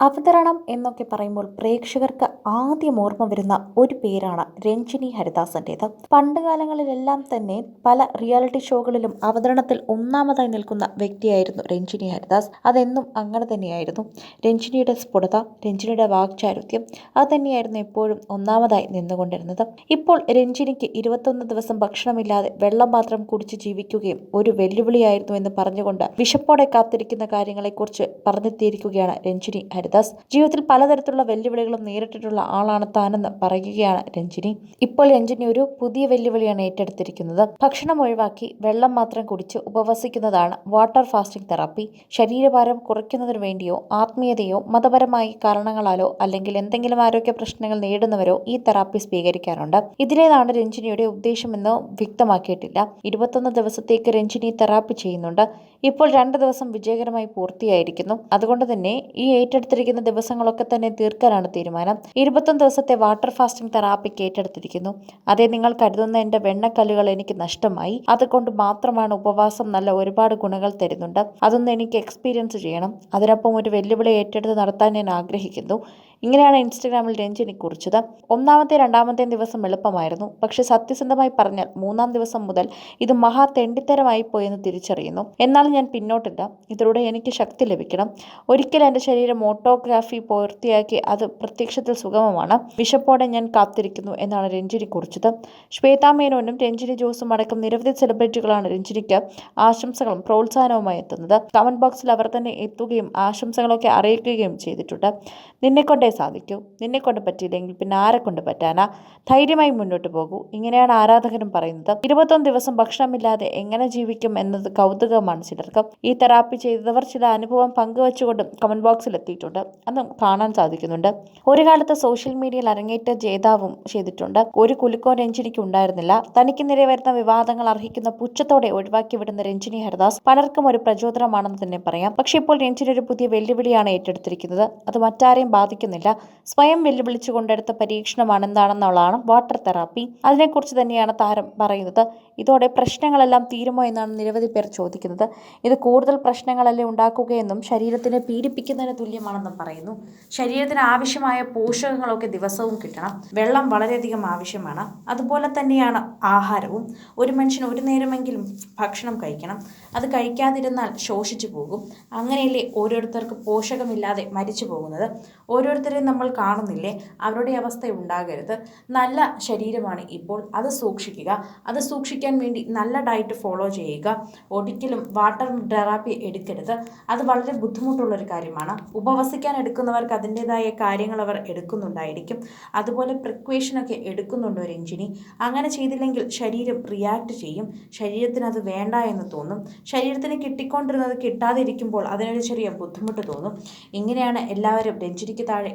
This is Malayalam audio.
അവതരണം എന്നൊക്കെ പറയുമ്പോൾ പ്രേക്ഷകർക്ക് ആദ്യം ഓർമ്മ വരുന്ന ഒരു പേരാണ് രഞ്ജിനി ഹരിദാസന്റേത്. പണ്ടുകാലങ്ങളിലെല്ലാം തന്നെ പല റിയാലിറ്റി ഷോകളിലും അവതരണത്തിൽ ഒന്നാമതായി നിൽക്കുന്ന വ്യക്തിയായിരുന്നു രഞ്ജിനി ഹരിദാസ്. അതെന്നും അങ്ങനെ തന്നെയായിരുന്നു. രഞ്ജിനിയുടെ സ്ഫുടത രഞ്ജിനിയുടെ വാക്ചാരുത്യം അത് തന്നെയായിരുന്നു എപ്പോഴും ഒന്നാമതായി നിന്നുകൊണ്ടിരുന്നത്. ഇപ്പോൾ രഞ്ജിനിക്ക് ഇരുപത്തൊന്ന് ദിവസം ഭക്ഷണമില്ലാതെ വെള്ളം മാത്രം കുടിച്ച് ജീവിക്കുകയും ഒരു വെല്ലുവിളിയായിരുന്നു എന്ന് പറഞ്ഞുകൊണ്ട് വിശപ്പോടെ കാത്തിരിക്കുന്ന കാര്യങ്ങളെക്കുറിച്ച് പറഞ്ഞെത്തിയിരിക്കുകയാണ് രഞ്ജിനി ഹരിദാസ്. ജീവിതത്തിൽ പലതരത്തിലുള്ള വെല്ലുവിളികളും നേരിട്ടിട്ടുള്ള ആളാണ് താനെന്ന് പറയുകയാണ് രഞ്ജിനി. ഇപ്പോൾ രഞ്ജിനി ഒരു പുതിയ വെല്ലുവിളിയാണ് ഏറ്റെടുത്തിരിക്കുന്നത്. ഭക്ഷണം ഒഴിവാക്കി വെള്ളം മാത്രം കുടിച്ച് ഉപവസിക്കുന്നതാണ് വാട്ടർ ഫാസ്റ്റിംഗ് തെറാപ്പി. ശരീരഭാരം കുറയ്ക്കുന്നതിനു വേണ്ടിയോ ആത്മീയതയോ മതപരമായ കാരണങ്ങളാലോ അല്ലെങ്കിൽ എന്തെങ്കിലും ആരോഗ്യ പ്രശ്നങ്ങൾ നേരിടുന്നവരോ ഈ തെറാപ്പി സ്വീകരിക്കാറുണ്ട്. ഇതിലേതാണ് രഞ്ജിനിയുടെ ഉദ്ദേശമെന്ന് വ്യക്തമാക്കിയിട്ടില്ല. ഇരുപത്തൊന്ന് ദിവസത്തേക്ക് രഞ്ജിനി തെറാപ്പി ചെയ്യുന്നുണ്ട്. ഇപ്പോൾ രണ്ട് ദിവസം വിജയകരമായി പൂർത്തിയായിരിക്കുന്നു. അതുകൊണ്ട് തന്നെ ഈ ഏറ്റെടുത്തിരിക്കുന്ന ദിവസങ്ങളൊക്കെ തന്നെ തീർക്കാനാണ് തീരുമാനം. ഇരുപത്തൊന്ന് ദിവസത്തെ വാട്ടർ ഫാസ്റ്റിംഗ് തെറാപ്പിക്ക് ഏറ്റെടുത്തിരിക്കുന്നു. അതേ നിങ്ങൾ കരുതുന്ന എന്റെ വെണ്ണക്കല്ലുകൾ എനിക്ക് നഷ്ടമായി. അതുകൊണ്ട് മാത്രമാണ് ഉപവാസം നല്ല ഒരുപാട് ഗുണങ്ങൾ തരുന്നുണ്ട്. അതൊന്ന് എനിക്ക് എക്സ്പീരിയൻസ് ചെയ്യണം. അതിനൊപ്പം ഒരു വെല്ലുവിളി ഏറ്റെടുത്ത് നടത്താൻ ഞാൻ ആഗ്രഹിക്കുന്നു. ഇങ്ങനെയാണ് ഇൻസ്റ്റഗ്രാമിൽ രഞ്ജിനി കുറിച്ചത്. ഒന്നാമത്തെ രണ്ടാമത്തെ ദിവസം എളുപ്പമായിരുന്നു. പക്ഷെ സത്യസന്ധമായി പറഞ്ഞാൽ മൂന്നാം ദിവസം മുതൽ ഇത് മഹാ തെണ്ടിത്തരമായി പോയെന്ന് തിരിച്ചറിയുന്നു. എന്നാൽ ഞാൻ പിന്നോട്ടില്ല. ഇതിലൂടെ എനിക്ക് ശക്തി ലഭിക്കണം. ഒരിക്കൽ എന്റെ ശരീരം ഓട്ടോഗ്രാഫി പൂർത്തിയാക്കി അത് പ്രത്യക്ഷത്തിൽ സുഗമമാണ്. വിശപ്പോടെ ഞാൻ കാത്തിരിക്കുന്നു എന്നാണ് രഞ്ജിനി കുറിച്ചത്. ശ്വേതാ മേനോനും രഞ്ജിനി ജോസും അടക്കം നിരവധി സെലിബ്രിറ്റികളാണ് രഞ്ജിനിക്ക് ആശംസകളും പ്രോത്സാഹനവുമായി എത്തുന്നത്. കമന്റ് ബോക്സിൽ അവർ തന്നെ എത്തുകയും ആശംസകളൊക്കെ അറിയിക്കുകയും ചെയ്തിട്ടുണ്ട്. നിന്നെ കൊണ്ടേ സാധിക്കൂ. നിന്നെ കൊണ്ട് പറ്റിയില്ലെങ്കിൽ പിന്നെ ആരെ കൊണ്ട് പറ്റാനാ? ധൈര്യമായി മുന്നോട്ട് പോകൂ. ഇങ്ങനെയാണ് ആരാധകരും പറയുന്നത്. ഇരുപത്തൊന്ന് ദിവസം ഭക്ഷണമില്ലാതെ എങ്ങനെ ജീവിക്കും എന്നത് കൗതുകമാണ് ചിലർക്ക്. ഈ തെറാപ്പി ചെയ്തവർ ചില അനുഭവം പങ്കുവച്ചുകൊണ്ടും കമന്റ് ബോക്സിൽ എത്തിയിട്ടുണ്ട്. അത് കാണാൻ സാധിക്കുന്നുണ്ട്. ഒരു കാലത്ത് സോഷ്യൽ മീഡിയയിൽ അരങ്ങേറ്റ ജേതാവും ചെയ്തിട്ടുണ്ട്. ഒരു കുലുക്കോ രഞ്ജിനിക്ക് ഉണ്ടായിരുന്നില്ല. തനിക്ക് നിരയെ വരുന്ന വിവാദങ്ങൾ അർഹിക്കുന്ന പുച്ഛത്തോടെ ഒഴിവാക്കി വിടുന്ന രഞ്ജിനി ഹരിദാസ് പലർക്കും ഒരു പ്രചോദനമാണെന്ന് തന്നെ പറയാം. പക്ഷേ ഇപ്പോൾ രഞ്ജിനി ഒരു പുതിയ വെല്ലുവിളിയാണ് ഏറ്റെടുത്തിരിക്കുന്നത്. അത് മറ്റാരെയും ബാധിക്കുന്നില്ല. സ്വയം വെല്ലുവിളിച്ചു കൊണ്ടെടുത്ത പരീക്ഷണമാണെന്താണെന്നുള്ളതാണ് വാട്ടർ തെറാപ്പി. അതിനെക്കുറിച്ച് തന്നെയാണ് താരം പറയുന്നത്. ഇതോടെ പ്രശ്നങ്ങളെല്ലാം തീരുമോ എന്നാണ് നിരവധി പേർ ചോദിക്കുന്നത്. ഇത് കൂടുതൽ പ്രശ്നങ്ങളല്ലേ ഉണ്ടാക്കുകയെന്നും ശരീരത്തിനെ പീഡിപ്പിക്കുന്നതിന് തുല്യമാണെന്നും പറയുന്നു. ശരീരത്തിന് ആവശ്യമായ പോഷകങ്ങളൊക്കെ ദിവസവും കിട്ടണം. വെള്ളം വളരെയധികം ആവശ്യമാണ്. അതുപോലെ തന്നെയാണ് ആഹാരവും. ഒരു മനുഷ്യൻ ഒരു നേരമെങ്കിലും ഭക്ഷണം കഴിക്കണം. അത് കഴിക്കാതിരുന്നാൽ ശോഷിച്ചു പോകും. അങ്ങനെയല്ലേ ഓരോരുത്തർക്ക് പോഷകമില്ലാതെ മരിച്ചു പോകുന്നത്. ഓരോരുത്തരെയും നമ്മൾ കാണുന്നില്ലേ? അവരുടെ അവസ്ഥ ഉണ്ടാകരുത്. നല്ല ശരീരമാണ് ഇപ്പോൾ. അത് സൂക്ഷിക്കുക. അത് സൂക്ഷിക്കാൻ വേണ്ടി നല്ല ഡയറ്റ് ഫോളോ ചെയ്യുക. ഒരിക്കലും വാട്ടർ തെറാപ്പി എടുക്കരുത്. അത് വളരെ ബുദ്ധിമുട്ടുള്ളൊരു കാര്യമാണ്. ഉപവസിക്കാൻ എടുക്കുന്നവർക്ക് അതിന്റെതായ കാര്യങ്ങൾ അവർ എടുക്കുന്നുണ്ടായിരിക്കും. അതുപോലെ പ്രിക്വേഷനൊക്കെ എടുക്കുന്നുണ്ട് ഒരു എഞ്ചിനി അങ്ങനെ ചെയ്തില്ലെങ്കിൽ ശരീരം റിയാക്ട് ചെയ്യും. ശരീരത്തിന് അത് വേണ്ട എന്ന് തോന്നും. ശരീരത്തിന് കിട്ടിക്കൊണ്ടിരുന്നത് കിട്ടാതിരിക്കുമ്പോൾ അതിനൊരു ചെറിയ ബുദ്ധിമുട്ട് തോന്നും. ഇങ്ങനെയാണ് എല്ലാവരും രഞ്ജിനിക്ക് താഴെ